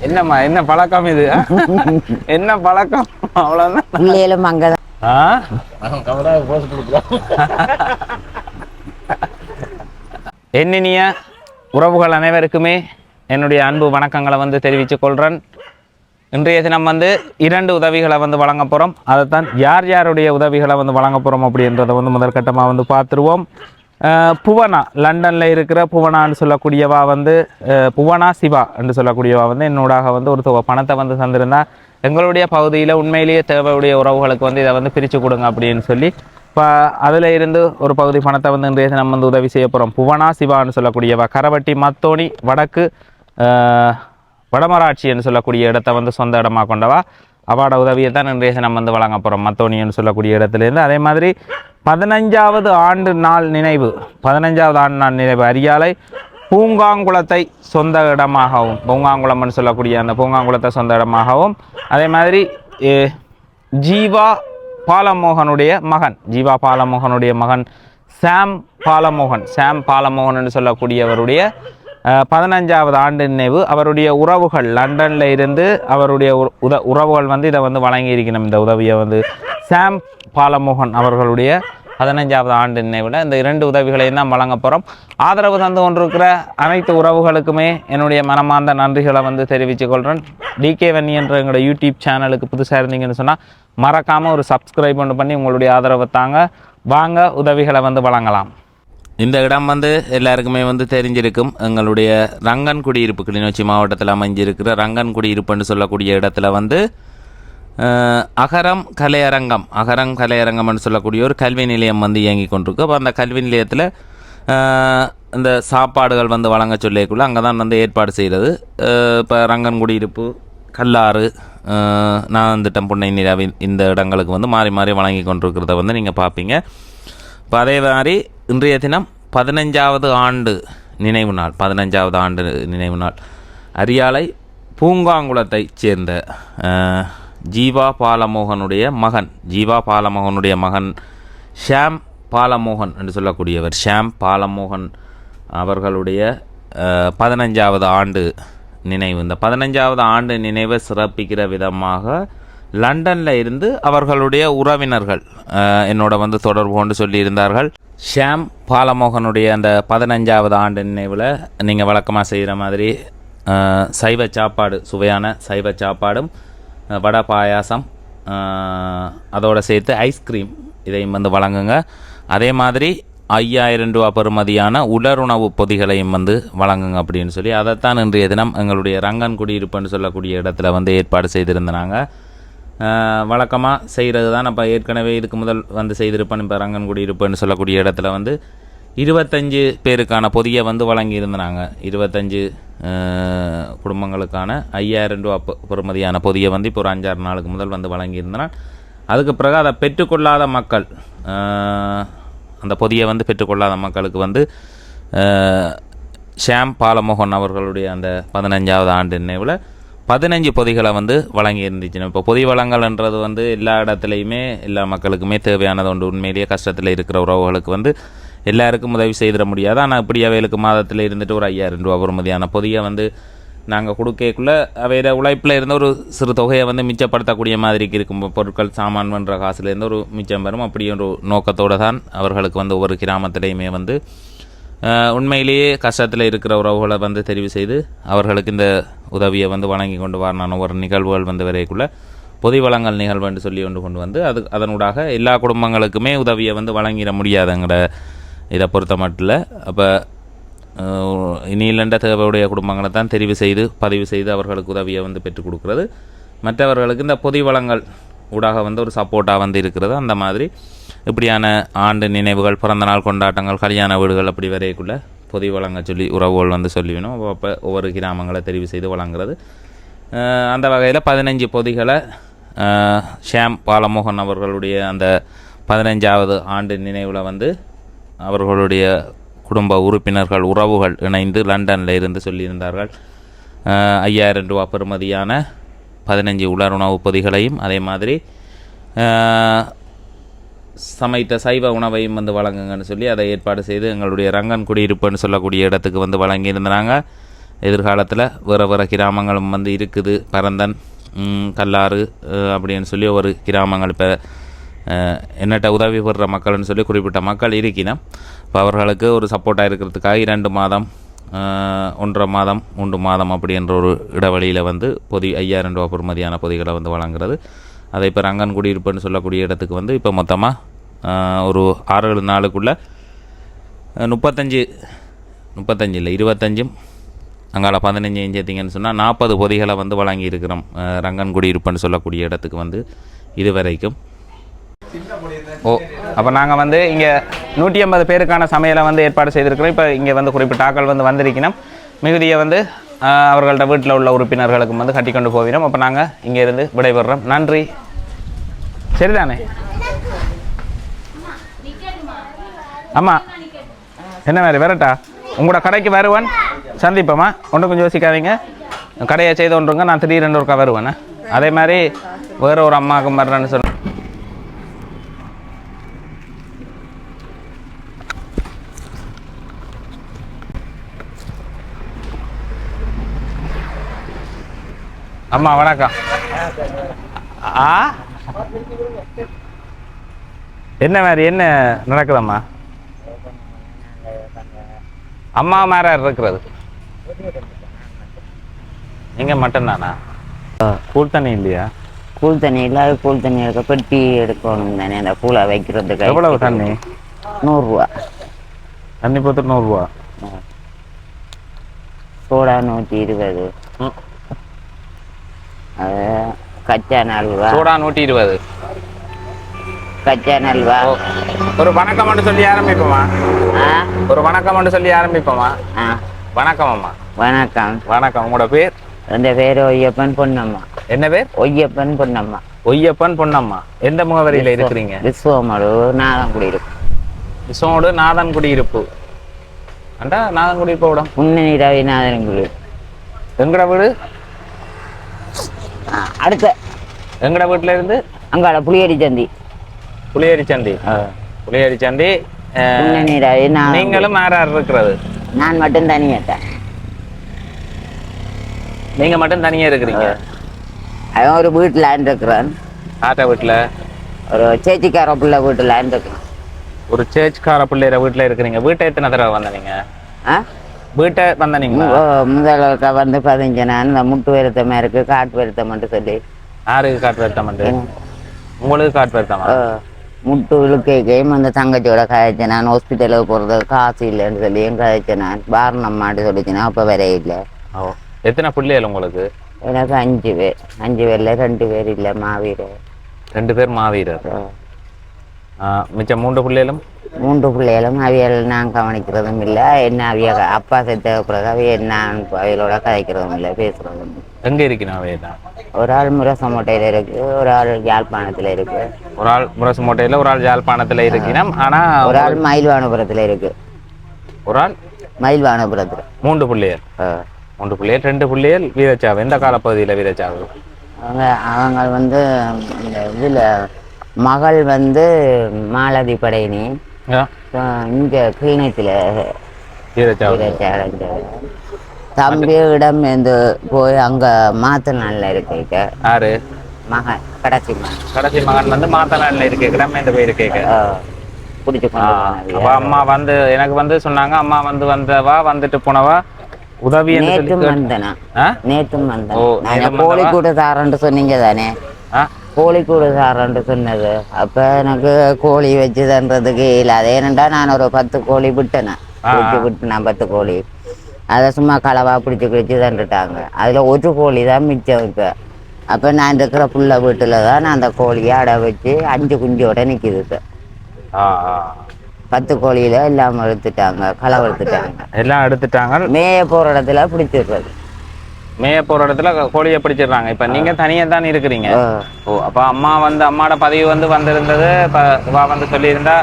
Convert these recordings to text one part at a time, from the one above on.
என்னம்மா என்ன பழக்கம் இது? என்ன பழக்கம்? அவ்வளவுதான். பிள்ளைகளும் அங்கதான். ஆ? என்னினிய உறவுகள் அனைவருக்குமே என்னுடைய அன்பு வணக்கங்களை வந்து தெரிவித்துக் கொள்கிறேன் இன்றைய தினம் வந்து இரண்டு உதவிகளை வந்து வழங்க போகிறோம் அதைத்தான் யார் யாருடைய உதவிகளை வந்து வழங்க போகிறோம் அப்படின்றத வந்து முதற்கட்டமாக வந்து பார்த்துருவோம். புவனா. லண்டனில் இருக்கிற புவனான்னு சொல்லக்கூடியவா வந்து புவனா சிவா என்று சொல்லக்கூடியவா வந்து என்னோடாக வந்து ஒரு தொகை பணத்தை வந்து தந்திருந்தா எங்களுடைய பகுதியில் உண்மையிலேயே தேவையுடைய உறவுகளுக்கு வந்து இதை வந்து பிரித்து கொடுங்க அப்படின்னு சொல்லி இப்போ அதில் இருந்து ஒரு பகுதி பணத்தை வந்து இன்றைய நம்ம வந்து உதவி செய்ய போகிறோம் புவனா சிவான்னு சொல்லக்கூடியவா. கரவட்டி மத்தோணி வடக்கு வடமராட்சி என்று சொல்லக்கூடிய இடத்த வந்து சொந்த இடமாக கொண்டவா. அவார்ட உதவியை தான் இன்றைய தினம் வந்து வழங்க போகிறோம் சொல்லக்கூடிய இடத்துலேருந்து. அதே மாதிரி பதினஞ்சாவது ஆண்டு நாள் நினைவு. பதினஞ்சாவது ஆண்டு நாள் நினைவு. அரியாலை பூங்காங்குளத்தை சொந்த இடமாகவும் பூங்காங்குளம்னு சொல்லக்கூடிய அந்த பூங்காங்குளத்தை சொந்த இடமாகவும் அதே மாதிரி ஜீவா பாலமோகனுடைய மகன் ஜீவா பாலமோகனுடைய மகன் சாம் பாலமோகன் சாம் பாலமோகன் சொல்லக்கூடியவருடைய பதினஞ்சாவது ஆண்டு நினைவு அவருடைய உறவுகள் லண்டனில் இருந்து அவருடைய உத உறவுகள் வந்து இதை வந்து வழங்கியிருக்கணும். இந்த உதவியை வந்து சாம் பாலமோகன் அவர்களுடைய பதினஞ்சாவது ஆண்டு நினைவில் இந்த இரண்டு உதவிகளையும் தான் வழங்க போகிறோம் ஆதரவு தந்து கொண்டிருக்கிற அனைத்து உறவுகளுக்குமே என்னுடைய மனமார்ந்த நன்றிகளை வந்து தெரிவித்துக் கொள்கிறேன் டிகே வன்னி என்ற எங்களோட யூடியூப் சேனலுக்கு புதுசாக இருந்தீங்கன்னு சொன்னால் மறக்காமல் ஒரு சப்ஸ்கிரைப் ஒன்று பண்ணி உங்களுடைய ஆதரவை தாங்க வாங்க உதவிகளை வந்து வழங்கலாம். இந்த இடம் வந்து எல்லாருக்குமே வந்து தெரிஞ்சிருக்கும். எங்களுடைய ரங்கன் குடியிருப்பு கிளிநொச்சி மாவட்டத்தில் அமைஞ்சிருக்கிற ரங்கன் குடியிருப்புன்னு சொல்லக்கூடிய இடத்துல வந்து அகரம் கலையரங்கம் அகரம் கலையரங்கம்னு சொல்லக்கூடிய ஒரு கல்வி நிலையம் வந்து இயங்கி கொண்டிருக்கு. அப்போ அந்த கல்வி நிலையத்தில் இந்த சாப்பாடுகள் வந்து வழங்க சொல்லிக்குள்ளே அங்கே தான் வந்து ஏற்பாடு செய்கிறது இப்போ ரங்கன் குடியிருப்பு கல்லாறு நான் திட்டம் புன்னை நிலாவி இந்த இடங்களுக்கு வந்து மாறி மாறி வழங்கி கொண்டிருக்கிறத வந்து நீங்கள் பார்ப்பீங்க அதே மாதிரி இன்றைய தினம் பதினஞ்சாவது ஆண்டு நினைவு நாள் பதினஞ்சாவது ஆண்டு நினைவு நாள். அரியாலை பூங்காங்குளத்தைச் சேர்ந்த ஜீவா பாலமோகனுடைய மகன் ஜீவா பாலமோகனுடைய மகன் ஷாம் பாலமோகன் என்று சொல்லக்கூடியவர். ஷாம் பாலமோகன் அவர்களுடைய பதினஞ்சாவது ஆண்டு நினைவு. இந்த பதினஞ்சாவது ஆண்டு நினைவை சிறப்பிக்கிற விதமாக லண்டனில் இருந்து அவர்களுடைய உறவினர்கள் என்னோட வந்து தொடர்பு கொண்டு சொல்லியிருந்தார்கள். ஷாம் பாலமோகனுடைய அந்த பதினஞ்சாவது ஆண்டு நினைவில் நீங்கள் வழக்கமாக செய்கிற மாதிரி சைவ சாப்பாடு சுவையான சைவ சாப்பாடும் வடை பாயாசம் அதோடு சேர்த்து ஐஸ்கிரீம் இதையும் வந்து வழங்குங்க. அதே மாதிரி ஐயாயிரம் ரூபா பெறுமதியான உலருணவு பொதிகளையும் வந்து வழங்குங்க அப்படின்னு சொல்லி அதைத்தான் இன்றைய தினம் எங்களுடைய ரங்கன் குடியிருப்புன்னு சொல்லக்கூடிய இடத்துல வந்து ஏற்பாடு செய்திருந்தாங்க. வழக்கமாக செய்கிறது தான் இப்போ ஏற்கனவே இதுக்கு முதல் வந்து செய்திருப்பேன். இப்போ ரங்கன்குடி குடியிருப்புன்னு சொல்லக்கூடிய இடத்துல வந்து இருபத்தஞ்சு பேருக்கான பொதியை வந்து வழங்கியிருந்தாங்க. இருபத்தஞ்சு குடும்பங்களுக்கான ஐயாயிரம் ரூபா பொறுமதியான பெறுமதியான பொதியை வந்து இப்போ ஒரு அஞ்சாறு நாளுக்கு முதல் வந்து வழங்கியிருந்தனால் அதுக்கு பிறகு அதை பெற்றுக்கொள்ளாத மக்கள் அந்த பொதியை வந்து பெற்றுக்கொள்ளாத மக்களுக்கு வந்து ஷியாம் பாலமோகன் அவர்களுடைய அந்த பதினஞ்சாவது ஆண்டு நினைவில் பதினஞ்சு பொதிகளை வந்து வழங்கி இருந்துச்சு இப்போ பொதி வளங்கள்ன்றது வந்து எல்லா இடத்துலையுமே எல்லா மக்களுக்குமே தேவையானது ஒன்று உண்மையிலேயே கஷ்டத்தில் இருக்கிற உறவுகளுக்கு வந்து எல்லாருக்கும் உதவி செய்திட முடியாது. ஆனால் இப்படி அவைகளுக்கு மாதத்தில் இருந்துட்டு ஒரு ஐயாயிரம் ரூபா பெறுமதியான பொதியை வந்து நாங்கள் கொடுக்கக்குள்ளே அவையோட உழைப்பில் இருந்த ஒரு சிறு தொகையை வந்து மிச்சப்படுத்தக்கூடிய மாதிரிக்கு இருக்கும். பொருட்கள் சாமான் பண்ணுற காசுலேருந்து ஒரு மிச்சம் பெறும் அப்படி ஒரு நோக்கத்தோடு தான் அவர்களுக்கு வந்து ஒவ்வொரு கிராமத்திலையுமே வந்து உண்மையிலேயே கஷ்டத்தில் இருக்கிற உறவுகளை வந்து தெரிவு செய்து அவர்களுக்கு இந்த உதவியை வந்து வழங்கி கொண்டு வரணும் ஒரு நிகழ்வுகள் வந்து வரைக்குள்ள பொதி வளங்கள் நிகழ்வு என்று சொல்லி கொண்டு கொண்டு வந்து அது அதனூடாக எல்லா குடும்பங்களுக்குமே உதவியை வந்து வழங்கிட முடியாதுங்கிற இதை பொறுத்த மட்டும் அப்போ இனியிலண்ட தேவையுடைய குடும்பங்களை தான் தெரிவு செய்து பதிவு செய்து அவர்களுக்கு உதவியை வந்து பெற்றுக் கொடுக்குறது. மற்றவர்களுக்கு இந்த பொதி வளங்கள் ஊடாக வந்து ஒரு சப்போர்ட்டாக வந்து இருக்கிறது. அந்த மாதிரி இப்படியான ஆண்டு நினைவுகள் பிறந்தநாள் கொண்டாட்டங்கள் கல்யாண வீடுகள் அப்படி வரைக்குள்ள பொதி வழங்க சொல்லி உறவுகள் வந்து சொல்லிவிடும் அப்போ ஒவ்வொரு கிராமங்களை தெரிவு செய்து வழங்குறது. அந்த வகையில் பதினஞ்சு பொதிகளை ஷியாம் பாலமோகன் அவர்களுடைய அந்த பதினஞ்சாவது ஆண்டு நினைவில் வந்து அவர்களுடைய குடும்ப உறுப்பினர்கள் உறவுகள் இணைந்து லண்டனில் இருந்து சொல்லியிருந்தார்கள். ஐயாயிரம் ரூபா பெறுமதியான பதினஞ்சு உலர் உணவு பொதிகளையும் அதே மாதிரி சமைத்த சைவ உணவையும் வந்து வழங்குங்கன்னு சொல்லி அதை ஏற்பாடு செய்து எங்களுடைய ரங்கன் குடியிருப்புன்னு சொல்லக்கூடிய இடத்துக்கு வந்து வழங்கியிருந்தாங்க. எதிர்காலத்தில் வேறு வேறு கிராமங்களும் வந்து இருக்குது. பரந்தன் கல்லாறு அப்படின்னு சொல்லி ஒரு கிராமங்கள் இப்போ என்னட்ட உதவி பெறுற மக்கள்னு சொல்லி குறிப்பிட்ட மக்கள் இருக்கணும் இப்போ அவர்களுக்கு ஒரு சப்போர்ட்டாக இருக்கிறதுக்காக இரண்டு மாதம் ஒன்றரை மாதம் மூன்று மாதம் அப்படின்ற ஒரு இடைவெளியில் வந்து பொதி ஐயாயிரம் ரூபா பொறுமதியான பொதிகளை வந்து வழங்குறது. அதை இப்போ ரங்கன் குடியிருப்புன்னு சொல்லக்கூடிய இடத்துக்கு வந்து இப்போ மொத்தமாக ஒரு ஆறு ஏழு நாளுக்குள்ளே முப்பத்தஞ்சு முப்பத்தஞ்சு இல்லை இருபத்தஞ்சும் அங்கால பதினஞ்சு சேர்த்திங்கன்னு சொன்னால் நாற்பது பொதிகளை வந்து வழங்கியிருக்கிறோம் ரங்கன் குடியிருப்புன்னு சொல்லக்கூடிய இடத்துக்கு வந்து இது வரைக்கும் ஓ அப்போ நாங்கள் வந்து இங்கே நூற்றி ஐம்பது பேருக்கான சமையலை வந்து ஏற்பாடு செய்திருக்கிறோம். இப்போ இங்கே வந்து குறிப்பிட்ட ஆக்கள் வந்து வந்திருக்கணும். மிகுதியை வந்து அவர்கள்ட்ட வீட்டில் உள்ள உறுப்பினர்களுக்கும் வந்து கட்டி கொண்டு போகிறோம். அப்போ நாங்கள் இங்கேருந்து விடைபெறுறோம். நன்றி. சரிதானே? ஆமாம் என்ன மாதிரி வரட்டா? உங்களோட கடைக்கு வருவேன். சந்திப்போமா ஒன்றும் கொஞ்சம் யோசிக்காதீங்க. கடையை செய்து ஒன்றுங்க நான் திடீரென்று ஒருக்கா வருவேன். அதே மாதிரி வேறு ஒரு அம்மாவுக்கு வர்றேன்னு சொன்னேன் அம்மா வணக்கம். ஆ? என்ன மாதிரி என்ன நடக்குதம்மா? அம்மா மேல இருக்கிறது. நீங்க மட்டும் தானா கூழ் தண்ணி இல்லையா? கூழ் தண்ணி இல்லாத கூழ் தண்ணி எடுக்க பெட்டி எடுக்கணும் தானே அந்த கூழை வைக்கிறதுக்கு எவ்வளவு தண்ணி? நூறுரூவா. தண்ணி போட்டு நூறுரூவா? சோடா நூற்றி இருபது. அது கச்சா நல்வா. சூடா நூற்றி இருபது கச்சா நல்வா. ஓ. ஒரு வணக்கம் மட்டும் சொல்லி ஆரம்பிப்போமா? ஒரு வணக்கம் மட்டும் சொல்லி ஆரம்பிப்போமா? வணக்கம் அம்மா வணக்கம். வணக்கம். உங்களோட பேர்? என் பேர்? ஒய்யப்பன் பொன்னம்மா. என்ன பேர்? ஒய்யப்பன் பொன்னம்மா. ஒய்யப்பன் பொன்னம்மா. எந்த முகவரியில இருக்கிறீங்க? விஸ்வமடு நாதங்குடி இருக்கு. விசோடு நாதன் குடியிருப்பு அண்டா நாதன் குடியிருப்பு விடம் முன்னணி ரவிநாதன் எங்கட வீடு? அடுத்த. எங்கட வீட்டுல இருந்து? அங்கால புளியடி சந்தி. புளியரி சந்தி. புளியரி சந்தி. நீங்களும் யார் இருக்கிறது. நான் மட்டும் தனியாட்டேன் நீங்க மட்டும் தனியா இருக்கிறீங்க? அவன் ஒரு வீட்டில் இருக்கிறான் ஆட்டா வீட்டுல ஒரு சேச்சிக்கார பிள்ளை வீட்டில் இருக்கிறான் ஒரு சேர்ச்கார பிள்ளைற வீட்டுல இருக்கிறீங்க. வீட்டை எத்தனை தடவை வந்தீங்க வீட்டை வந்தீங்களா முதல்ல வந்து பதினஞ்சு நான் இந்த முட்டு வருத்தமா இருக்கு காட்டு வருத்தம்னு சொல்லி. யாருக்கு காட்டு வருத்தம் உங்களுக்கு காட்டு வருத்தமா? முட்டு இழுக்கைக்கையும் அந்த தங்கச்சியோட கதைச்சேன் நான் ஹாஸ்பிட்டலுக்கு போகிறது காசு இல்லைன்னு சொல்லி என் கதைச்சேன் நான் பாரணம்மாட்டு சொல்லிச்சேன் அப்போ வர இல்லை. ஓ எத்தனை பிள்ளைகள் உங்களுக்கு? எனக்கு அஞ்சு பேர் அஞ்சு பேரில் ரெண்டு பேர் இல்லை மாவீரர். ரெண்டு பேர் மாவீரர். மிச்சம் மூன்று பிள்ளைகளும்? மூன்று பிள்ளைகளும் அவியல் நான் கவனிக்கிறதும் இல்லை. என்ன அவிய அப்பா செத்த பிறகு அவிய என்ன அவியலோட கதைக்கிறதும் இல்லை பேசுறதும் இல்லை. எங்க இருக்கணும் அவையெல்லாம் ஒரு ஆள் முரசமோட்டையில் இருக்கு ஒரு ஆள் யாழ்ப்பாணத்தில் இருக்கு. ஒரு ஆள் முரசு மூட்டையில ஒரு ஆள் யாழ்ப்பாணத்துல இருக்கணும் ஆனா ஒரு ஆள் மயில்வானபுரத்தில் இருக்கு. ஒரு ஆள்? மயில்வானபுரத்தில். மூன்று பிள்ளைகள். மூன்று பிள்ளைகள் ரெண்டு பிள்ளைகள் வீரச்சாவு. எந்த காலப்பகுதியில வீரச்சாவு? அவங்க அவங்க வந்து இந்த இதில் மகள் வந்து மாலதி படையினி. இங்கே கிளிநத்தில் வீரச்சாவு தம்பி இடம் வந்து போய் அங்கே மாத்த நாளில் இருக்கு யாரு? மகன் கடைசி மகன். கடைசி மகன் வந்து மாத்தநாடுல இருக்கு கிராம போய் இருக்கேக்க பிடிச்சி அம்மா வந்து எனக்கு வந்து சொன்னாங்க அம்மா வந்து வந்தவா வந்துட்டு போனவா? உதவி நேற்றும் வந்தனா? நேற்றும் வந்தேன். கோழி கூடு தாரன்ட்டு சொன்னீங்க தானே. கோழி கூடு தாரன்ட்டு சொன்னது. அப்போ எனக்கு கோழி வச்சு தன்றதுக்கு இல்லாத ஏனண்டா நான் ஒரு பத்து கோழி விட்டேன்? ஆ, பிடிச்சி விட்டேன் பத்து கோழி. அதை சும்மா களவா பிடிச்சி பிடிச்சி தண்டுட்டாங்க அதில் ஒரு கோழி தான் மிச்சம் இப்போ. அப்போ நான் இருக்கிற புள்ள வீட்டில் தான் நான் அந்த கோழியை அடை வச்சு அஞ்சு குஞ்சோட நிற்கிது இப்போ. பத்து கோழியில எல்லாம் எடுத்துட்டாங்க களவு எடுத்துட்டாங்க. எல்லாம் எடுத்துட்டாங்க. மேய போகிற இடத்துல பிடிச்சிடுறது. மேய போற இடத்துல கோழியை பிடிச்சிடுறாங்க. இப்ப நீங்க தனியா தான் இருக்கிறீங்க. ஓ அப்ப அம்மா வந்து அம்மாவோட பதிவு வந்து வந்திருந்தது. இவா வந்து சொல்லியிருந்தா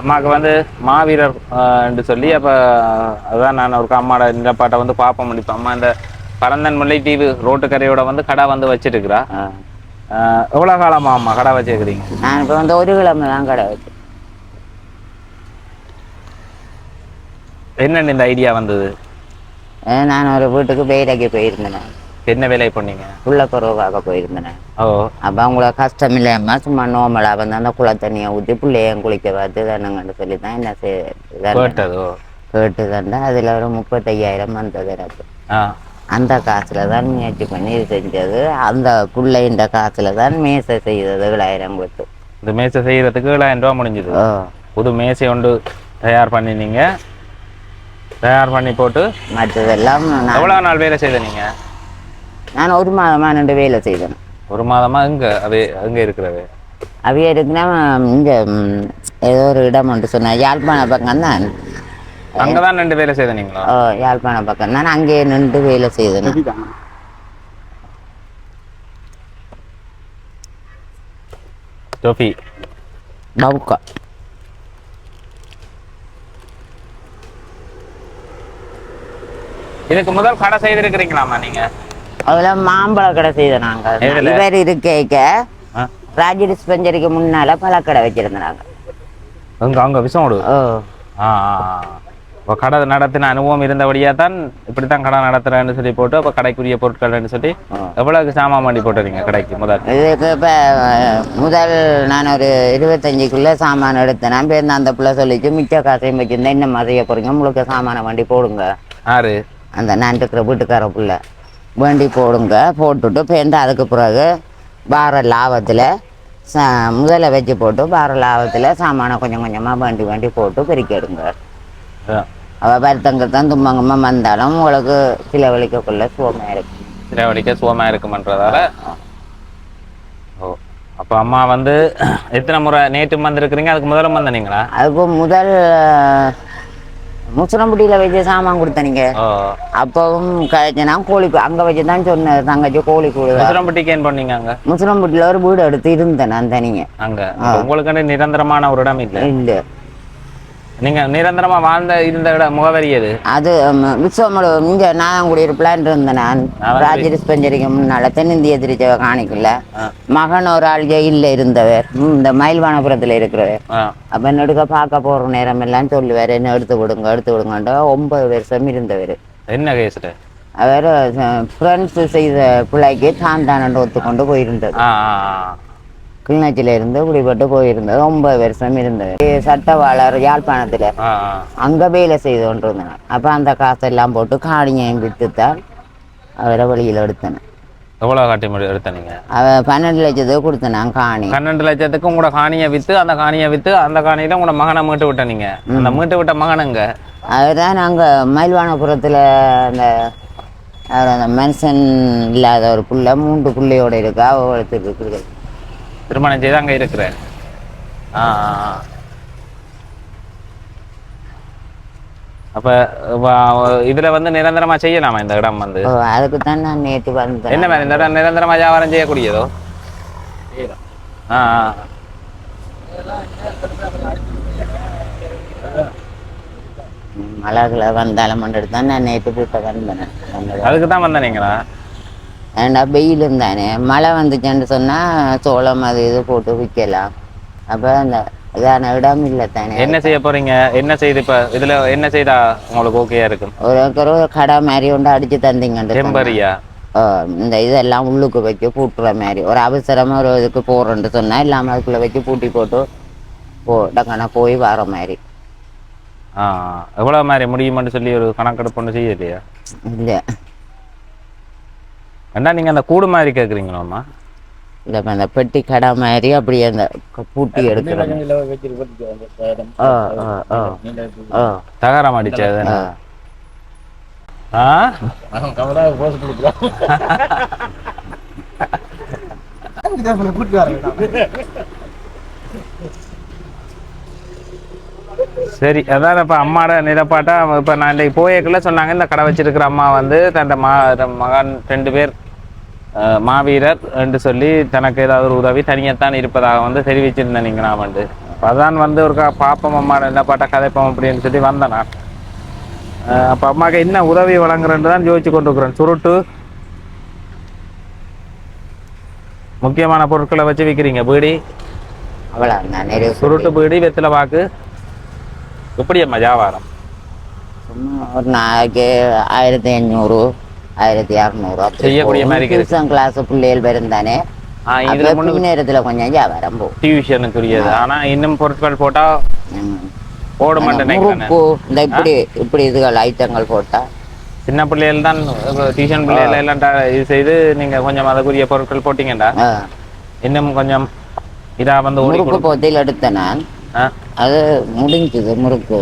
அம்மாவுக்கு வந்து மாவீரர் என்று சொல்லி அப்ப அதான் நான் ஒரு அம்மாவோட நிலப்பாட்டை வந்து பார்ப்போம். முடிப்பேன் அம்மா இந்த பரந்தன் முல்லைத்தீவு ரோட்டுக்கரையோட வந்து கடை வந்து வச்சிருக்கிறா. எவ்வளவு காலமா அம்மா கடை வச்சிருக்கிறீங்க? நான் இப்போ வந்து ஒரு கிழமை தான் கடை வச்சேன் என்னென்ன இந்த ஐடியா வந்தது? நான் ஒரு வீட்டுக்கு வேலைக்கு போயிருந்தேன். என்ன வேலை பண்ணீங்க? புள்ள குறவாக போயிருந்தேன். ஓ. அப்போ அவங்கள கஷ்டம் இல்லாம சும்மா நோமலாக வந்து அந்த குள தண்ணியை ஊற்றி பிள்ளையும் குளிக்க பார்த்து தானுங்கன்னு சொல்லி தான் என்ன கேட்டதோ? கேட்டு தந்தா அதில் ஒரு முப்பத்தையாயிரம் வந்தது எனக்கு. அந்த காசில் தான் முயற்சி பண்ணி இது செஞ்சது. அந்த பிள்ளைன்ற காசில் தான் மேசை செய்தது ஏழாயிரம் கொடுத்து. இந்த மேசை செய்யறதுக்கு ஏழாயிரம் ரூபா முடிஞ்சது. புது மேசை ஒன்று தயார் பண்ணினீங்க. தயார் பண்ணி போட்டு மற்றதெல்லாம் நான் எவ்வளவு நாள் வேலை செய்த நீங்க? நான் ஒரு மாதமாக நின்று வேலை செய்தேன். ஒரு மாதமா எங்க அது எங்க இருக்கிறது. அவைய இருக்குன்னா இங்கே ஏதோ ஒரு இடம் ஒன்று சொன்னேன் யாழ்ப்பாண பக்கம் தான். அங்கதான் ரெண்டு வேலை செய்த நீங்களா? ஓ யாழ்ப்பாண பக்கம் தான். அங்கேயே நின்று வேலை செய்தேன். டோஃபி பவுக்கா. இதுக்கு முதல் கடை செய்திருக்கிறீங்களாமா நீங்க? அதில் மாம்பழ கடை செய்தோம் நாங்கள் எதுல? இவர் இருக்கேக்க ஆ? ராஜி டிஸ்பெஞ்சரிக்கு முன்னால பழக்கடை வச்சிருந்தோம் நாங்கள் அங்க அங்க விஷம் விடு ஓ. ஆ ஆ, ஆ. கடை நடத்தின அனுபவம் இருந்தபடியா தான் இப்படித்தான் கடை நடத்துறேன்னு சொல்லி போட்டு அப்போ கடைக்குரிய பொருட்கள்னு சொல்லி ஆ. எவ்வளவுக்கு சாமான் பண்ணி போட்டுறீங்க கடைக்கு முதல்? இதுக்கு இப்போ முதல் நான் ஒரு இருபத்தஞ்சுக்குள்ளே சாமான் எடுத்தேன். நான் பேர் அந்த பிள்ளை சொல்லிச்சு மிச்ச காசையும் வச்சுருந்தேன். என்ன செய்ய போகிறீங்க முழுக்க சாமானை வண்டி போடுங்க. ஆறு அந்த நான் இருக்கிற வீட்டுக்கார புள்ள வேண்டி போடுங்க. போட்டுட்டு பேருந்து அதுக்கு பிறகு வார லாபத்தில் சா முதல்ல வச்சு போட்டு வார லாபத்தில் சாமானை கொஞ்சம் கொஞ்சமாக வேண்டி வேண்டி போட்டு பெருக்கி எடுங்க. அவள் வருத்தங்க தான் தும்மங்கம்மா வந்தாலும் உங்களுக்கு சில வலிக்கக்குள்ள சுகமாக இருக்கும் சில வழிக்க சுகமா இருக்குமன்றதால? ஓ அப்போ அம்மா வந்து எத்தனை முறை நேற்று வந்திருக்கிறீங்க? அதுக்கு முதல்ல வந்தீங்களா அதுக்கு முதல் முசுரம்புட்டியில் வச்சு சாமான் கொடுத்தனீங்க அப்பவும் நான் கோழி அங்கே வச்சு தான் சொன்னேன் தங்கச்சி கோழி கூடு. முசிரம்பட்டிக்கு ஏன் பண்ணீங்க அங்க? முசுரம்புட்டியில் ஒரு வீடு எடுத்து இருந்தேன் நான் தனிங்க அங்க. உங்களுக்கு நிரந்தரமான ஒரு இடம் இல்லை? இல்லை. நீங்க நிரந்தரமா வாழ்ந்த இருந்த முகவரி எது? அது விஸ்வமடு இங்கே நாகங்குடியிரு பிளான் இருந்தேன் நான். ராஜ டிஸ்பெஞ்சரிக்கு முன்னால் தென்னிந்திய திருச்சவை காணிக்கல. மகன் ஒரு ஆள் ஜெயிலில் இருந்தவர். இந்த மயில்வானபுரத்தில் இருக்கிறவர். அப்போ என்னடுக்க பார்க்க போகிற நேரம் எல்லாம் சொல்லுவார் என்ன எடுத்து விடுங்க எடுத்து விடுங்கன்ட்டு ஒன்பது வருஷம் இருந்தவர். என்ன கேஸ்ட்டு அவர் ஃப்ரெண்ட்ஸ் செய்த பிள்ளைக்கு தான் தான் ஒத்துக்கொண்டு போயிருந்தது. கிளிநொச்சியில இருந்து இப்படிப்பட்டு போயிருந்தது. ஒன்பது வருஷம் இருந்தது. சட்டவாளர் யாழ்ப்பாணத்தில். அங்கே வேலை செய்து கொண்டிருந்தேன் அப்போ அந்த காசெல்லாம் போட்டு காணியையும் விற்றுத்தான் அவரை வழியில் எடுத்தேன் எவ்வளவு காட்டி முடி எடுத்த நீங்க அவ பன்னெண்டு லட்சத்துக்கு கொடுத்தேன் நான் காணி. பன்னெண்டு லட்சத்துக்கு உங்களோட காணியை வித்து அந்த காணியை வித்து அந்த காணியில உங்களோட மகனை மீட்டு விட்ட நீங்க அந்த மீட்டு விட்ட மகனுங்க அவர் தான் நாங்கள் மயில்வானபுரத்தில் அந்த அந்த மனுஷன் இல்லாத ஒரு புள்ள மூன்று பிள்ளையோட இருக்கா வளர்த்துட்டு இருக்குது திருமணம் செய்து அங்க இருக்கிற ஆ. அப்ப இதுல வந்து நிரந்தரமா செய்யலாமா இந்த இடம் வந்து அதுக்கு தான் நான் நேற்று வந்தேன் என்ன மாதிரி இந்த இடம் நிரந்தரமா வியாபாரம் செய்யக்கூடியதோ ஆ. மலர்களை வந்தாலும் தான் நான் நேற்று பூட்ட வந்தேன் வந்தது. அதுக்கு தான் வந்த நீங்களா ஏண்டா வெயில் இருந்தானே? மழை வந்துச்சுன்னு சொன்னால் சோளம் அது இது போட்டு விற்கலாம். அப்போ அந்த இதான இடம் இல்லை தானே. என்ன செய்ய போறீங்க? என்ன செய்து இப்ப இதுல என்ன செய்தா உங்களுக்கு ஓகேயா இருக்கும்? ஒரு ஒரு கடை மாதிரி ஒன்று அடிச்சு தந்தீங்கன்னு சொன்னா. டெம்பரியா இந்த இதெல்லாம் உள்ளுக்கு வச்சு பூட்டுற மாதிரி. ஒரு அவசரமாக ஒரு இதுக்கு போகிறோன்ட்டு சொன்னால் இல்லாமல் அதுக்குள்ளே வச்சு பூட்டி போட்டு போ டக்கான போய் வர மாதிரி. ஆ. எவ்வளவு மாதிரி முடியுமான்னு சொல்லி ஒரு கணக்கெடுப்பு ஒன்று செய்யலையா? இல்லை. ஏண்டா நீங்க அந்த கூடு மாதிரி கேக்குறீங்களாம்மா. இல்லை அந்த பெட்டி கடை மாதிரி அப்படியே அந்த பூட்டி ஓ தகரம் அடிச்சது ஆ சரி அதான் இப்போ அம்மாட நிலப்பாட்டா இப்போ நான் இன்றைக்கு போயக்குள்ள சொன்னாங்க இந்த கடை வச்சிருக்கிற அம்மா வந்து தன் மா மகன் ரெண்டு பேர் மாவீரர் என்று சொல்லி தனக்கு ஏதாவது ஒரு உதவி தனியத்தான் இருப்பதாக வந்து தெரிவிச்சிருந்தேன் நீங்கள் நான் வந்து. அப்ப அதான் வந்து ஒரு பாப்போம் அம்மாட நிலப்பாட்டா கதைப்போம் அப்படின்னு சொல்லி வந்தேன் நான். அப்ப அம்மாக்கு என்ன உதவி வழங்குறேன்னு தான் யோசிச்சு கொண்டு இருக்கிறேன் சுருட்டு. முக்கியமான பொருட்களை வச்சு விற்கிறீங்க பீடி. அவ்வளோ சுருட்டு பீடி வெத்தில பாக்கு. எப்படி அம்மா வியாபாரம்? ஒரு நாளைக்கு ஆயிரத்தி ஐநூறு. ஆயிரத்தி அறநூறு அப்படி செய்யக்கூடிய. மாதிரி. டியூஷன் கிளாஸ் பிள்ளைகள் வரும் தானே ஆ, இதுல அப்ப பின் நேரத்துல கொஞ்சம் வியாபாரம் போகும் டியூஷனுக்குரியது. ஆனா இன்னும் பொருட்கள் போட்டா. போட மாட்டேன் இந்த இப்படி இப்படி இதுகள் ஐட்டங்கள் போட்டா. சின்ன பிள்ளைகள் தான் டியூஷன் பிள்ளைகள் எல்லாம் இது செய்து நீங்க கொஞ்சம் அதுக்குரிய பொருட்கள் போட்டீங்கடா. இன்னும் கொஞ்சம் இதா வந்து முறுக்கு போத்தையில் எடுத்தேன் நான். அது முடிஞ்சுது முறுக்கு.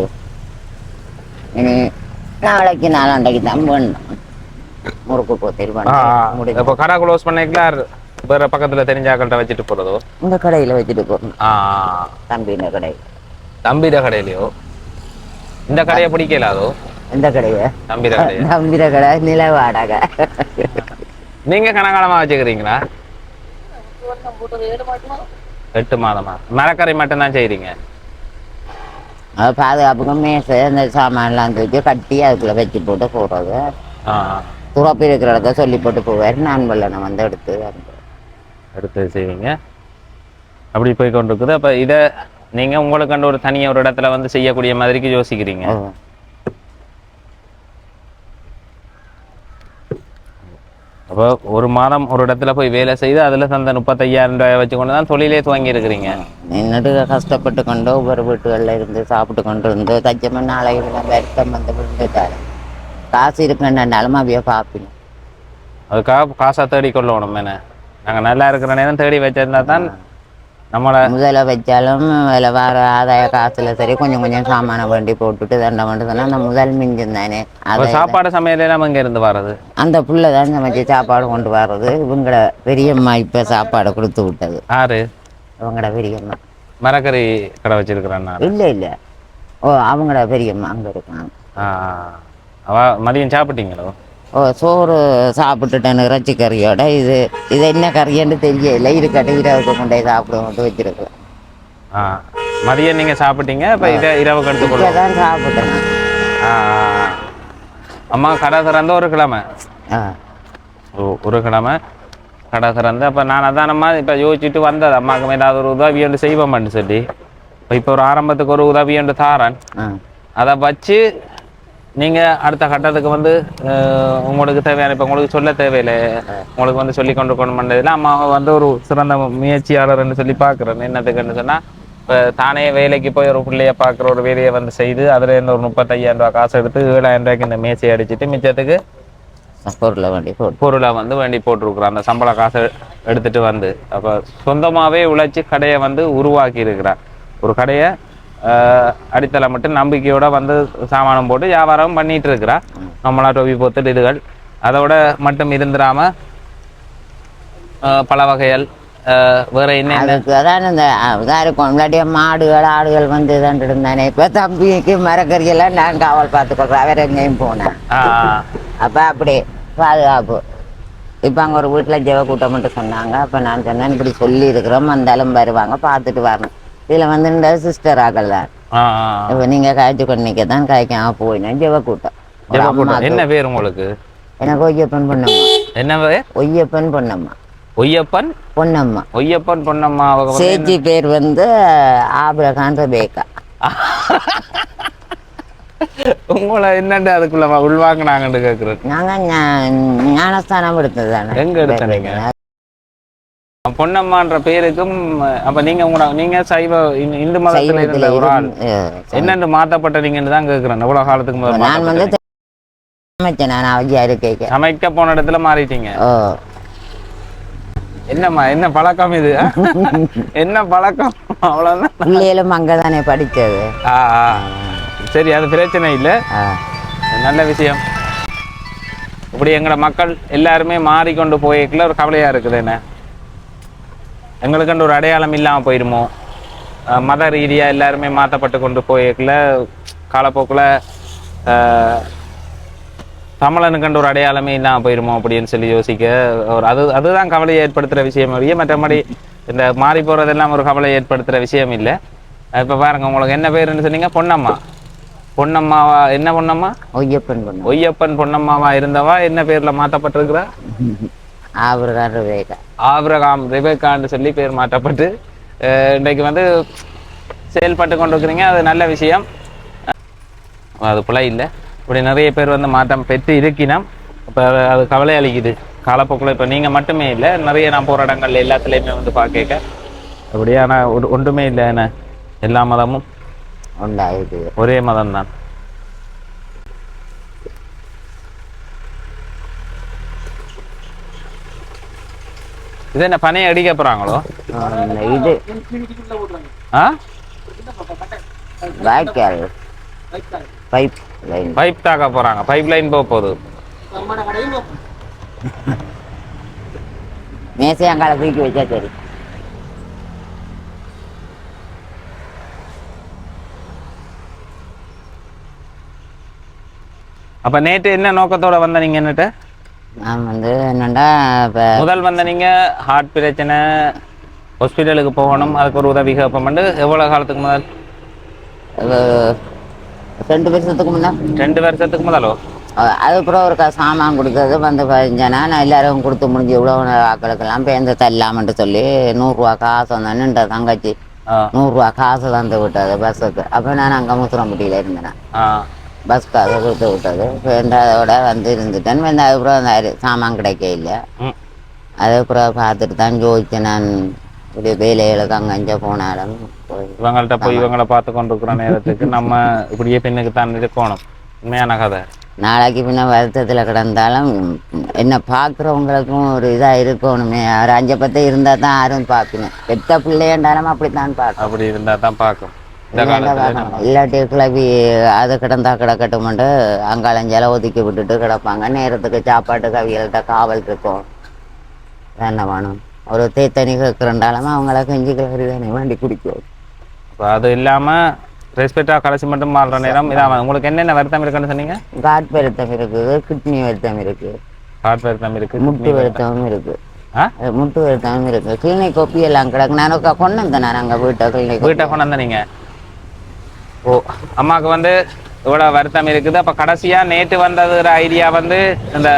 இனி நாளைக்கு நாளாண்டைக்கு தான் வேணும். முறுக்கு. முடிஞ்சு இப்போ கடை க்ளோஸ் பண்ணிக்கலாம் வேற பக்கத்துல தெரிஞ்சாக்கள்கிட்ட வச்சுட்டு போறதோ? இந்த கடையில் வச்சுட்டு ஆ தம்பின கடை. தம்பிர கடையிலயோ? இந்த கடையை பிடிக்கல அதோ? இந்த கடையை? தம்பிர கடையை. தம்பிர கடை நில வாடகை நீங்க கனகாலமா வச்சுக்கிறீங்களா? எட்டு மாதமா? மரக்கறி மட்டும் தான் செய்றீங்க? அது பாதுகாப்புக்கு மேசை இந்த சாமான்லாம் தூக்கி கட்டி அதுக்குள்ள வச்சு போட்டு போடுறது. துறப்பு இருக்கிற இடத்த சொல்லி போட்டு போவார். நான் வெள்ளனை வந்து எடுத்து. அடுத்து செய்வீங்க. அப்படி போய் கொண்டு இருக்குது அப்ப இதை நீங்க உங்களுக்கு கண்டு ஒரு தனியா ஒரு இடத்துல வந்து செய்யக்கூடிய மாதிரிக்கு யோசிக்கிறீங்க. அப்போ ஒரு மாதம் ஒரு இடத்துல போய் வேலை செய்து அதுல தந்த முப்பத்தையாயிரம் ரூபாய் வச்சு கொண்டு தான் தொழிலே துவங்கி இருக்கிறீங்க. நின்றுட்டு கஷ்டப்பட்டு கொண்டு ஒவ்வொரு வீட்டுகளில் இருந்து சாப்பிட்டு கொண்டு இருந்து தச்சம நாளைக்கு வருத்தம் வந்து விழுந்துட்டாரு. காசு இருக்குன்னாலும் அவைய பார்ப்பீங்க அதுக்காக காசா தேடி கொள்ளணும் என்ன நாங்க நல்லா இருக்கிற நேரம் தேடி வச்சிருந்தா தான் நம்மளை முதல்ல வச்சாலும் அதில் வர ஆதாய காசுல சரி கொஞ்சம் கொஞ்சம் சாமானை வண்டி போட்டுட்டு தண்டை மட்டும் அந்த முதல் மிஞ்சும் தானே. அப்ப அதை சாப்பாடு சமையல் எல்லாம் இங்க இருந்து வர்றது. அந்த புள்ள தான் சமைச்சு சாப்பாடு கொண்டு வர்றது. இவங்கள பெரியம்மா இப்போ சாப்பாடு கொடுத்து விட்டது. ஆறு இவங்களோட பெரியம்மா. மரக்கறி கடை வச்சிருக்கிறேன் நான். இல்லை இல்லை. ஓ அவங்களோட பெரியம்மா அங்கே இருக்காங்க மதியம் சாப்பிட்டீங்களோ? ஓ சோறு சாப்பிட்டுட்டேன் இறைச்சி கறியோட. இது இது என்ன கறின்னு தெரியல. இருக்கட்டும் இரவுக்கு கொண்டு சாப்பிடுவோம் வச்சிருக்கேன் ஆ மதியம் நீங்க சாப்பிட்டீங்க? இப்ப இதை இரவுக்கு எடுத்து தான் சாப்பிட்டேன். அம்மா கடை திறந்த ஒரு கிழமை. ஆ. ஓ, ஒரு கிழமை. கடை திறந்து அப்போ நான் அதானம்மா இப்போ யோசிச்சுட்டு வந்தது. அம்மாவுக்கு ஏதாவது ஒரு உதவி ஒன்று செய்வோம்னு சொல்லி. இப்போ இப்போ ஒரு ஆரம்பத்துக்கு ஒரு உதவி ஒன்று தாரேன். அதை வச்சு நீங்கள் அடுத்த கட்டத்துக்கு வந்து உங்களுக்கு தேவையான இப்போ உங்களுக்கு சொல்ல தேவையில்லை. உங்களுக்கு வந்து சொல்லி கொண்டு கொண்டு பண்ணதில்ல அம்மாவை வந்து ஒரு சிறந்த முயற்சியாளர்னு சொல்லி பார்க்குறேன். என்னத்துக்குன்னு சொன்னால் இப்போ தானே வேலைக்கு போய் ஒரு பிள்ளைய பார்க்குற ஒரு வேலையை வந்து செய்து அதில் இருந்து ஒரு முப்பத்தையாயிரம் ரூபா காசு எடுத்து ஏழாயிரம் ரூபாய்க்கு இந்த மேய்ச்சி அடிச்சிட்டு மிச்சத்துக்கு பொருளை வண்டி போட்டு. பொருளை வந்து வேண்டி போட்டிருக்கிறோம் அந்த சம்பள காசை எடுத்துட்டு வந்து அப்போ சொந்தமாகவே உழைச்சி கடையை வந்து உருவாக்கி இருக்கிறார் ஒரு கடையை ஆஹ், அடித்தளமிட்டு நம்பிக்கையோட வந்து சாமானம் போட்டு வியாபாரம் பண்ணிட்டு இருக்கிறா. நம்மளா டொவி போத்துட்டு இதுகள். அதோட மட்டும் இருந்துடாம பல வகைகள் வேற என்ன அதுக்கு அதான் இந்த இதாக இருக்கும். இல்லாட்டிய மாடுகள் ஆடுகள் வந்து இதாண்டு இருந்தானே. இப்போ தம்பிக்கு மரக்கறியெல்லாம் நான் காவல் பார்த்துக்கொள்றேன். வேற எங்கேயும் போனேன் அப்போ அப்படி பாதுகாப்பு. இப்போ அங்கே ஒரு வீட்டில் ஜெவ கூட்டம் மட்டும் சொன்னாங்க. அப்போ நான் சொன்னேன் இப்படி சொல்லி இருக்கிறோம் வந்தாலும் வருவாங்க பார்த்துட்டு வரணும். இதில் வந்து சிஸ்டர் ஆகல. இப்போ நீங்கள் காய்ச்சி கொண்டிக்க தான் காய்க்காம. போயினேன் ஜெவ கூட்டம் ஒரு ஜெப கூட்டம். அம்மாக்கு- என்ன பேர் உங்களுக்கு? எனக்கு ஒய்யப்பன் பொன்னம்மா என்ன பேர்? ஒய்யப்பன் பொன்னம்மா ஒய்யப்பன் பொன்னம்மா ஒய்யப்பன் பொன்னம்மா சேச்சி பேர் வந்து ஆபிரகான் ரபேக்கா உங்களை என்னண்டு அதுக்குள்ள உள்வாங்கினாங்கன்னு கேட்குறேன் நாங்கள் ஞானஸ்தானம் எடுத்தது தானே. எங்க எடுத்தீங்க? பொன்னம்மான்ற பேருக்கும் அப்ப நீங்க உங்களோட நீங்க சைவ இந்து- மதத்துல இருந்த ஒரு ஆள். என்னன்னு மாத்தப்பட்டீங்கன்னு தான் கேக்குறேன். எவ்வளவு காலத்துக்கு முதல் நான் வந்து மாத்தப்பட்டீங்க? சமைச்சேன் நான் அவஜியா இருக்கேன் சமைக்க போன இடத்துல மாறிட்டீங்க. என்னம்மா என்ன பழக்கம் இது? என்ன பழக்கம்? அவ்வளவுதான். பிள்ளைகளும் அங்கே தானே படித்தது ஆ, ஆ. சரி அது பிரச்சனை இல்லை. நல்ல விஷயம். இப்படி எங்களோட மக்கள் எல்லாருமே மாறிக்கொண்டு போய்க்கல ஒரு கவலையா இருக்குது என்ன? எங்களுக்குன்ற ஒரு அடையாளம் இல்லாம போயிருமோ? அஹ் மத ரீதியா எல்லாருமே மாற்றப்பட்டு கொண்டு போய்க்கல காலப்போக்கில் தமிழனுக்கன்ற ஒரு அடையாளமே இல்லாம போயிருமோ அப்படின்னு சொல்லி யோசிக்க ஒரு அது அதுதான் கவலையை ஏற்படுத்துற விஷயம் ஒழிய மற்றபடி இந்த மாறி போறதெல்லாம் ஒரு கவலை ஏற்படுத்துற விஷயம் இல்லை. இப்ப பாருங்க உங்களுக்கு என்ன பேருன்னு சொன்னீங்க? பொன்னம்மா. பொன்னம்மாவா என்ன பொன்னம்மா? ஒய்யப்பன் பொண்ணு ஒய்யப்பன் பொன்னம்மாவா இருந்தவா? என்ன பேர்ல மாற்றப்பட்டிருக்கிறா ஆபிரகான் ரபேக்கா ஆபிரகாம் ரிபேக்கான்னு சொல்லி பேர் மாற்றப்பட்டு இன்றைக்கு வந்து செயல்பட்டு கொண்டிருக்கிறீங்க. அது நல்ல விஷயம். அது பிழை இல்லை. இப்படி நிறைய பேர் வந்து மாற்றம் பெற்று இருக்கினோம். இப்போ அது கவலை அளிக்குது. காலப்போக்கில் இப்போ நீங்கள் மட்டுமே இல்லை நிறைய நான் போகிற இடங்கள்ல எல்லாத்துலேயுமே வந்து பார்க்க அப்படியே? ஆனால் ஒன்றுமே இல்லை என்ன? எல்லா மதமும்? உண்டாயிருக்கு ஒரே மதம் தான் இது என்ன பனையை அடிக்க போகிறாங்களோ ஆம், இது. ஆ? வாய்க்கால். Pipe line. பைப் தாக்க போகிறாங்க பைப் லைன் போக போகுது. மேசையங்கால தூக்கி வச்சா சரி. அப்போ நேற்று என்ன நோக்கத்தோட வந்த நீங்கள் என்னட்டு? நான் வந்து இப்போ முதல் வந்த நீங்க ஹார்ட் பிரச்சனை ஹாஸ்பிட்டலுக்கு போகணும் அதுக்கு ஒரு உதவி கேட்போம்னு எவ்வளவு காலத்துக்கு முதல்? ரெண்டு வருஷத்துக்கு முன்னா. ரெண்டு வருஷத்துக்கு முதலோ? அதுக்கப்புறம் ஒரு க- சாமான் கொடுக்கறது வந்து பதினஞ்சனா நான் எல்லாரும் கொடுத்து முடிஞ்சு இவ்வளோ ஆக்களுக்கெல்லாம் பேருந்து தரலாமன்ட்டு சொல்லி நூறுரூவா காசு வந்தேன்னு தங்கச்சி. நூறுரூவா காசு தந்து விட்டது பஸ்ஸுக்கு. அப்போ நான் அங்கே முத்துரம்பட்டியில் இருந்தேன். ஆ பஸ் காசு கொடுத்து விட்டது. வேண்டாதோட வந்து இருந்துட்டேன். வந்து அதுக்கப்புறம் அந்த சாமான் கிடைக்க இல்லை அதுக்கப்புறம் பார்த்துட்டு தான் ஜோதிச்சேன் நான் இப்படி வேலைகளுக்கு அங்கே அங்கே போனாலும் இவங்கள்ட்ட போய் இவங்கள பார்த்து கொண்டிருக்கிற நேரத்துக்கு நம்ம இப்படியே பெண்ணுக்கு தான் இருக்கணும். உண்மையான கதை. நாளைக்கு பின்ன வருத்தத்தில் கிடந்தாலும் என்ன பார்க்குறவங்களுக்கும் ஒரு இதாக இருக்கணுமே. ஒரு அஞ்சு பத்து இருந்தால் தான் யாரும் பார்க்கணும். பெத்த பிள்ளையண்டாலும் அப்படித்தான் பார்க்கணும். அப்படி இருந்தா தான் நம்ம இல்லாட்டி கிளவி அது கிடந்தா கிடக்கட்டும்ட்டு அங்காளஞ்சால ஒதுக்கி விட்டுட்டு கிடப்பாங்க. நேரத்துக்கு சாப்பாட்டு கவிகள்கிட்ட காவல் இருக்கும். என்ன வேணும். ஒரு தேத்தனி கேட்குறண்டாலும் அவங்கள கஞ்சி கிளறி தானே வேண்டி குடிக்கும். இப்ப அது இல்லாம ரெஸ்பெக்டா கடைசி மட்டும் மாறுற நேரம் இதான் உங்களுக்கு என்னென்ன வருத்தம் இருக்குன்னு சொன்னீங்க? காட் வருத்தம் இருக்குது கிட்னி வருத்தம் இருக்குது. ஹார்ட் வருத்தம் இருக்கு முட்டு வருத்தமும் இருக்குது. அது முட்டு வருத்தமும் இருக்கு கிளினிக் கொப்பி எல்லாம் கிடக்கு. நான் கொண்டு வந்தேன் நான் அங்கே வீட்டை கிளினிக் வீட்டை கொண்டு வந்த நீங்க ஓ அம்மாவுக்கு வந்து இவ்வளவு வருத்தம் இருக்குது. அப்ப கடைசியா நேற்று வந்தது ஐடியா வந்து இந்த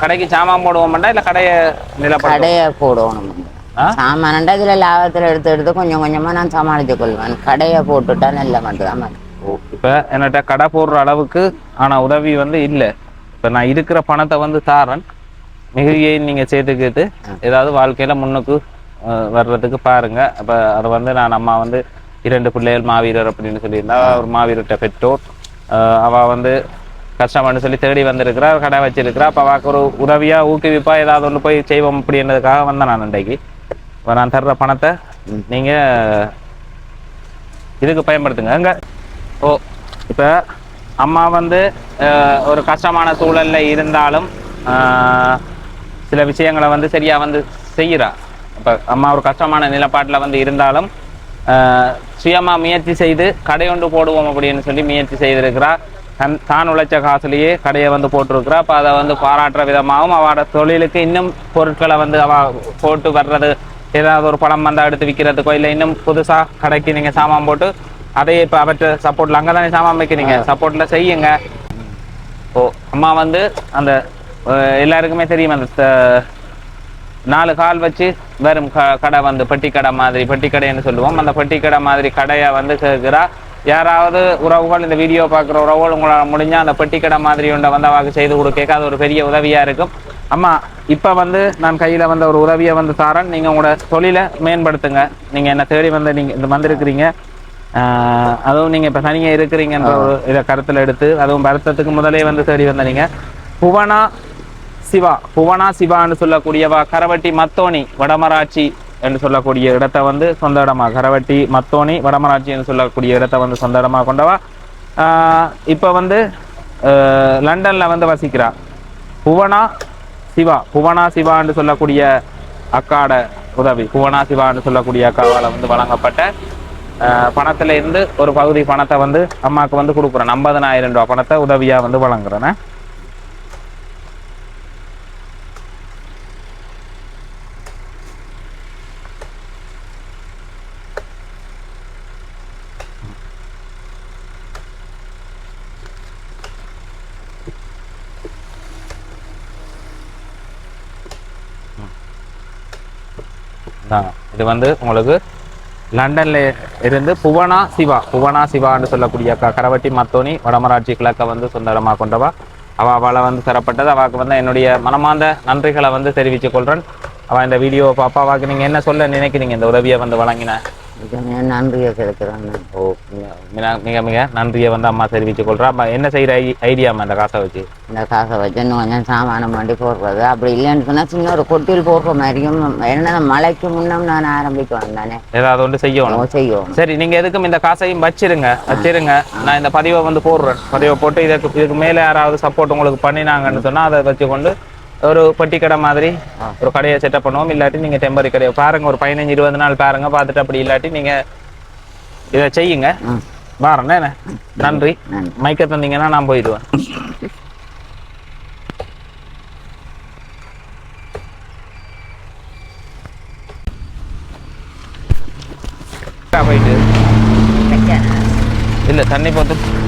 கடைக்கு சாமான் போடுவோம்டா இல்ல கடையை நிலப்படம் கடையை போடணும் ஆ? சாமானண்டா இதுல லாபத்துல எடுத்து எடுத்து கொஞ்சம் கொஞ்சமா நான் சமாளித்து கொள்வேன். கடையை போட்டுட்டா நல்ல மட்டும் ஓ இப்ப என்கிட்ட கடை போடுற அளவுக்கு ஆனா உதவி வந்து இல்ல. இப்ப நான் இருக்கிற பணத்தை வந்து தாரேன். மிகுதியை நீங்க சேர்த்துக்கிட்டு ஏதாவது வாழ்க்கையில முன்னுக்கு வர்றதுக்கு பாருங்க. அப்ப அது வந்து நான் அம்மா வந்து இரண்டு பிள்ளைகள் மாவீரர் அப்படின்னு சொல்லியிருந்தா ஒரு மாவீரர்கிட்ட பெற்றோர். அவள் வந்து கஷ்டம்னு சொல்லி தேடி வந்திருக்கிறா கடை வச்சிருக்கிறா. அப்போ அவளுக்கு ஒரு உதவியாக ஊக்குவிப்பா ஏதாவது ஒன்று போய் செய்வோம் அப்படின்றதுக்காக வந்தேன் நான் இன்றைக்கு இப்போ நான் தர்ற பணத்தை நீங்கள் இதுக்கு பயன்படுத்துங்க. அங்கே ஓ இப்போ அம்மா வந்து ஒரு கஷ்டமான சூழலில் இருந்தாலும் சில விஷயங்களை வந்து சரியாக வந்து செய்கிறா இப்போ அம்மா ஒரு கஷ்டமான நிலப்பாட்டில் வந்து இருந்தாலும் அஹ், சுயமா முயற்சி செய்து கடை ஒன்று போடுவோம் அப்படின்னு சொல்லி முயற்சி செய்திருக்கிறா தன் தான் உழைச்ச காசுலயே கடையை வந்து போட்டிருக்கிறா அப்போ அதை வந்து பாராட்டுற விதமாகவும் அவளோட தொழிலுக்கு இன்னும் பொருட்களை வந்து அவ போட்டு வர்றது ஏதாவது ஒரு பழம் வந்தா எடுத்து விற்கிறதுக்கோ இல்லை இன்னும் புதுசா கடைக்கு நீங்க சாமான் போட்டு அதையே இப்போ அவற்றை சப்போர்ட்ல அங்கே தானே சாமான் வைக்கிறீங்க. சப்போர்ட்ல செய்யுங்க. ஓ அம்மா வந்து அந்த எல்லாருக்குமே தெரியும் அந்த நாலு கால் வச்சு வெறும் க கடை வந்து பெட்டி கடை மாதிரி பெட்டி கடைன்னு சொல்லுவோம். அந்த பெட்டி கடை மாதிரி கடையை வந்து கேட்குறா யாராவது உறவுகள் இந்த வீடியோ பார்க்குற உறவுகள் உங்களால் முடிஞ்சா அந்த பெட்டி கடை மாதிரி ஒன்றை வந்து அவாக்கு செய்து கொடுக்க அது ஒரு பெரிய உதவியா இருக்கும். அம்மா இப்போ வந்து நான் கையில் வந்த ஒரு உதவியை வந்து தாரேன். நீங்கள் உங்களோட தொழிலை மேம்படுத்துங்க. நீங்கள் என்ன தேடி வந்து நீங்கள் இந்த வந்திருக்கிறீங்க. ஆஹ் அதுவும் நீங்கள் இப்போ தனியாக இருக்கிறீங்கன்ற ஒரு இதை கருத்தில் எடுத்து அதுவும் வருத்தத்துக்கு முதலே வந்து தேடி வந்த நீங்கள் புவனா சிவா புவனா சிவான்னு சொல்லக்கூடியவா கரவட்டி மத்தோணி வடமராட்சி என்று சொல்லக்கூடிய இடத்தை வந்து சொந்த இடமா கரவட்டி மத்தோணி வடமராட்சி என்று சொல்லக்கூடிய இடத்தை வந்து சொந்த இடமா கொண்டவா இப்போ வந்து லண்டனில் வந்து வசிக்கிறா. புவனா சிவா புவனா சிவான்னு சொல்லக்கூடிய அக்காட உதவி. புவனா சிவான்னு சொல்லக்கூடிய அக்காவால் வந்து வழங்கப்பட்ட பணத்துல இருந்து ஒரு பகுதி பணத்தை வந்து அம்மாவுக்கு வந்து கொடுக்குறேன். ஐம்பதனாயிரம் ரூபாய் பணத்தை உதவியா வந்து வழங்குறேன். இது வந்து உங்களுக்கு லண்டன்ல இருந்து புவனா சிவா புவனா சிவான்னு சொல்லக்கூடிய கரவட்டி மத்தோனி வடமராட்சி கிழக்க வந்து சொந்தரமாக கொண்டவா. அவ அவளை வந்து தரப்பட்டது அவாக்கு வந்து என்னுடைய மனமார்ந்த நன்றிகளை வந்து தெரிவித்துக் கொள்றேன். அவள் இந்த வீடியோவை பாப்பா அவாக்கு நீங்க என்ன சொல்ல நினைக்கிறீங்க? இந்த உதவியை வந்து வழங்கின நன்றியை செலுத்துறேன் ஓ மிக- மிக- நன்றியை வந்து அம்மா தெரிவித்துக் கொள்றா. அம்மா என்ன செய்யற ஐடியாம்மா இந்த காசை வச்சு? இந்த காசை வச்சு இன்னும் கொஞ்சம் சாமானம் பண்ணி போடுறது. அப்படி இல்லைன்னு சொன்னா சின்ன ஒரு கொட்டில் போடுற மாதிரியும் என்ன மழைக்கு முன்னம் நான் ஆரம்பிக்க வந்தானே. ஏதாவது ஒன்று செய்யணும். செய்யும் சரி நீங்க எதுக்கும் இந்த காசையும் வச்சிருங்க. வச்சிருங்க. நான் இந்த பதிவை வந்து போடுறேன். பதிவை போட்டு இதுக்கு இதுக்கு மேல யாராவது சப்போர்ட் உங்களுக்கு பண்ணினாங்கன்னு சொன்னா அதை வச்சுக்கொண்டு ஒரு பெட்டி கடை மாதிரி ஒரு கடையை செட்டப் பண்ணுவோம். இல்லாட்டி நீங்க டெம்பரரி கடையை பாருங்க ஒரு பதினஞ்சு இருபது நாள் பாருங்க பார்த்துட்டு அப்படி இல்லாட்டி நீங்க இதை செய்யுங்க. நன்றி. நன்றி. மைக்க தந்தீங்கன்னா நான் போயிடுவேன். போயிட்டு. இல்ல தண்ணி பார்த்து